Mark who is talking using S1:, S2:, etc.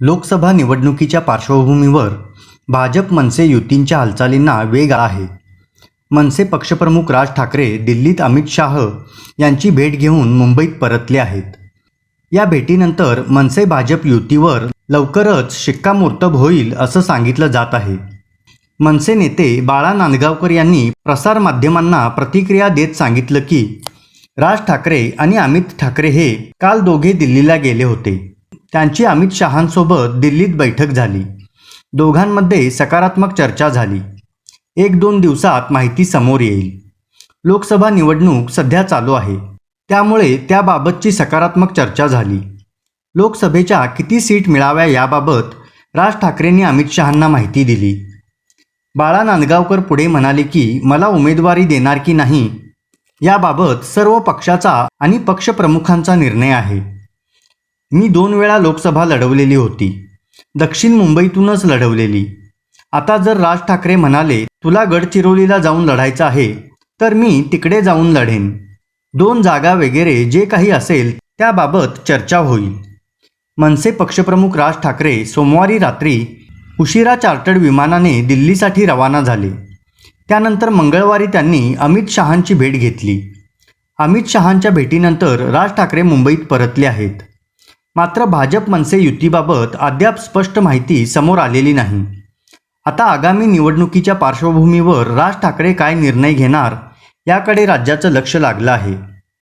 S1: लोकसभा निवडणुकीच्या पार्श्वभूमीवर भाजप मनसे युतींच्या हालचालींना वेग आला आहे. मनसे पक्षप्रमुख राज ठाकरे दिल्लीत अमित शाह यांची भेट घेऊन मुंबईत परतले आहेत. या भेटीनंतर मनसे भाजप युतीवर लवकरच शिक्कामोर्तब होईल असं सांगितलं जात आहे. मनसे नेते बाळा नांदगावकर यांनी प्रसारमाध्यमांना प्रतिक्रिया देत सांगितलं की राज ठाकरे आणि अमित ठाकरे हे काल दोघे दिल्लीला गेले होते. त्यांची अमित शहांसोबत दिल्लीत बैठक झाली. दोघांमध्ये सकारात्मक चर्चा झाली. एक दोन दिवसात माहिती समोर येईल. लोकसभा निवडणूक सध्या चालू आहे. त्यामुळे त्याबाबतची सकारात्मक चर्चा झाली. लोकसभेच्या किती सीट मिळाव्या याबाबत राज ठाकरेंनी अमित शहांना माहिती दिली. बाळा नांदगावकर पुढे म्हणाले की मला उमेदवारी देणार की नाही याबाबत सर्व पक्षाचा आणि पक्षप्रमुखांचा निर्णय आहे. मी दोन वेळा लोकसभा लढवलेली होती. दक्षिण मुंबईतूनच लढवलेली. आता जर राज ठाकरे म्हणाले तुला गडचिरोलीला जाऊन लढायचं आहे तर मी तिकडे जाऊन लढेन. दोन जागा वगैरे जे काही असेल त्याबाबत चर्चा होईल. मनसे पक्षप्रमुख राज ठाकरे सोमवारी रात्री उशिरा चार्टर्ड विमानाने दिल्लीसाठी रवाना झाले. त्यानंतर मंगळवारी त्यांनी अमित शहांची भेट घेतली. अमित शहांच्या भेटीनंतर राज ठाकरे मुंबईत परतले आहेत. मात्र भाजप मनसे युतीबाबत अद्याप स्पष्ट माहिती समोर आलेली नाही. आता आगामी निवडणुकीच्या पार्श्वभूमीवर राज ठाकरे काय निर्णय घेणार याकडे राज्याचं लक्ष लागलं आहे.